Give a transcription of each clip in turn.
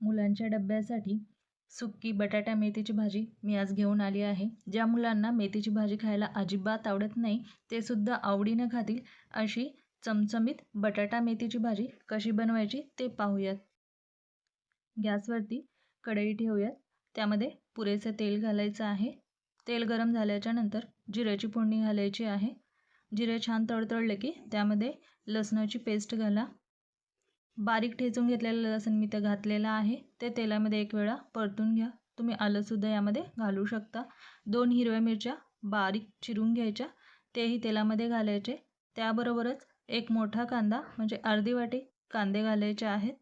मुलांच्या डब्यासाठी सुक्की बटाटा मेथीची भाजी मी आज घेऊन आली आहे. ज्या मुलांना मेथीची भाजी खायला अजिबात आवडत नाही ते सुद्धा आवडीनं खातील अशी चमचमीत बटाटा मेथीची भाजी कशी बनवायची ते पाहूयात. गॅसवरती कढई ठेवूयात. त्यामध्ये पुरेसे तेल घालायचं आहे. तेल गरम झाल्याच्यानंतर जिऱ्याची फोडणी घालायची आहे. जिरे छान तडतडले की त्यामध्ये लसणाची पेस्ट घाला. बारीक ठेचून घेतलेलं लसण मी ते घातलेलं आहे. ते तेलामध्ये एक वेळा परतून घ्या. तुम्ही आलंसुद्धा यामध्ये घालू शकता. दोन हिरव्या मिरच्या बारीक चिरून घ्यायच्या. तेही तेलामध्ये घालायचे. त्याबरोबरच एक मोठा कांदा म्हणजे अर्धी वाटी कांदे घालायचे आहेत.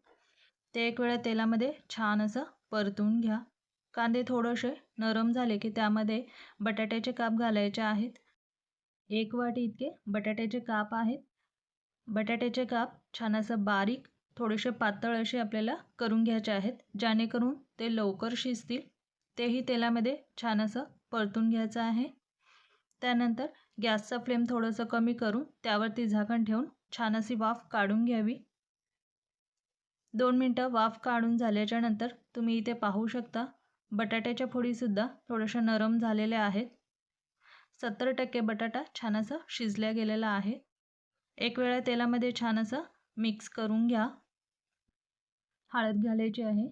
ते एक वेळा तेलामध्ये छान असं परतून घ्या. कांदे थोडेसे नरम झाले की त्यामध्ये बटाट्याचे काप घालायचे आहेत. एक वाटी इतके बटाट्याचे काप आहेत. बटाट्याचे काप छान असं बारीक थोडेसे पातळ असे आपल्याला करून घ्यायचे आहेत जेणेकरून ते लवकर शिजतील. तेही तेलामध्ये छान असं परतून घ्यायचं आहे. त्यानंतर गॅसचा फ्लेम थोडंसं कमी करून त्यावरती झाकण ठेवून छान अशी वाफ काढून घ्यावी. दोन मिनटं वाफ काढून झाल्याच्यानंतर तुम्ही इथे पाहू शकता बटाट्याच्या फोडीसुद्धा थोड्याशा नरम झालेल्या आहेत. सत्तर टक्के बटाटा छान असं शिजल्या गेलेला आहे. एक वेळा तेलामध्ये छान असं मिक्स करून घ्या. हळद घालायची आहे.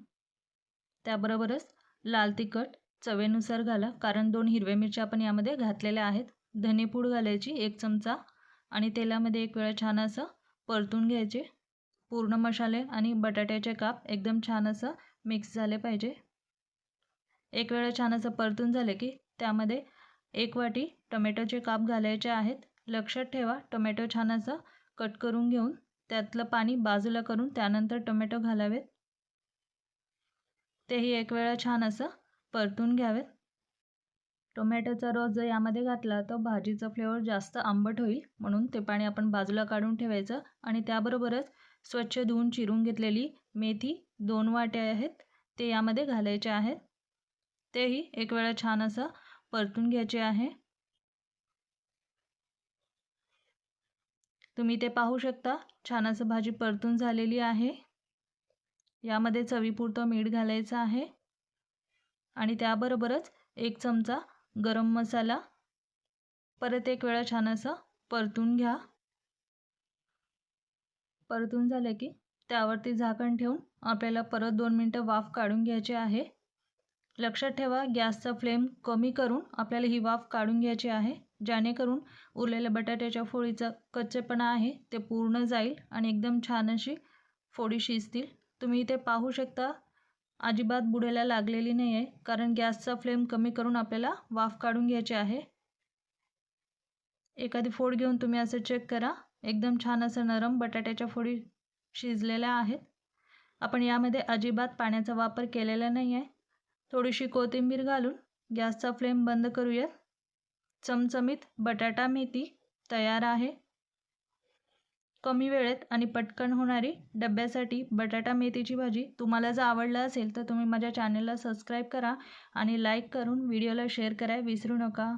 त्याबरोबरच लाल तिखट चवेनुसार घाला कारण दोन हिरव्या मिरच्या आपण यामध्ये घातलेल्या आहेत. धनेपूड घालायची एक चमचा आणि तेलामध्ये एक वेळा छान असं परतून घ्यायचे. पूर्ण मसाले आणि बटाट्याचे काप एकदम छान असं मिक्स झाले पाहिजे. एक वेळा छान असं परतून झाले की त्यामध्ये एक वाटी टोमॅटोचे काप घालायचे आहेत. लक्षात ठेवा टोमॅटो छान असं कट करून घेऊन त्यातलं पाणी बाजूला करून त्यानंतर टोमॅटो घालावेत. तेही एक वेळा छान असं परतून घ्यावेत. टोमॅटोचा रस जर यामध्ये घातला तर भाजीचा फ्लेवर जास्त आंबट होईल म्हणून ते पाणी आपण बाजूला काढून ठेवायचं आणि त्याबरोबरच स्वच्छ धुवून चिरून घेतलेली मेथी दोन वाटे आहेत ते यामध्ये घालायचे आहेत. तेही एक वेळा छान असं परतून घ्यायचे आहे. तुम्ही ते पाहू शकता. छान असं भाजी परतून झालेली आहे. यामध्ये चवीपुरतं मीठ घालायचं आहे. आणि त्याबरोबरच एक चमचा गरम मसाला. परत एक वेळा छान असं परतून घ्या. परतून झालं की त्यावरती झाकण ठेवून आपल्याला परत दोन मिनटं वाफ काढून घ्यायची आहे. लक्षात ठेवा गॅसचा फ्लेम कमी करून आपल्याला ही वाफ काढून घ्यायची आहे. जेणेकरून उरलेल्या बटाट्याच्या फोडीचा कच्चेपणा आहे ते पूर्ण जाईल आणि एकदम छान अशी फोडी शिजतील. तुम्ही इथे पाहू शकता अजिबात बुडायला लागलेली नाही आहे कारण गॅसचा फ्लेम कमी करून आपल्याला वाफ काढून घ्यायची आहे. एखादी फोड घेऊन तुम्ही असं चेक करा एकदम छान असं नरम बटाट्याच्या फोडी शिजलेल्या आहेत. आपण यामध्ये अजिबात पाण्याचा वापर केलेला नाही आहे थोडीशी कोथिंबीर घालून गॅसचा फ्लेम बंद करूयात. चमचमीत बटाटा मेथी तयार आहे. कमी वेळेत आणि पटकन होणारी डब्यासाठी बटाटा मेथीची भाजी तुम्हाला जर आवडलं असेल तर तुम्ही माझ्या चॅनलला सबस्क्राईब करा आणि लाईक करून व्हिडिओला शेअर करायला विसरू नका.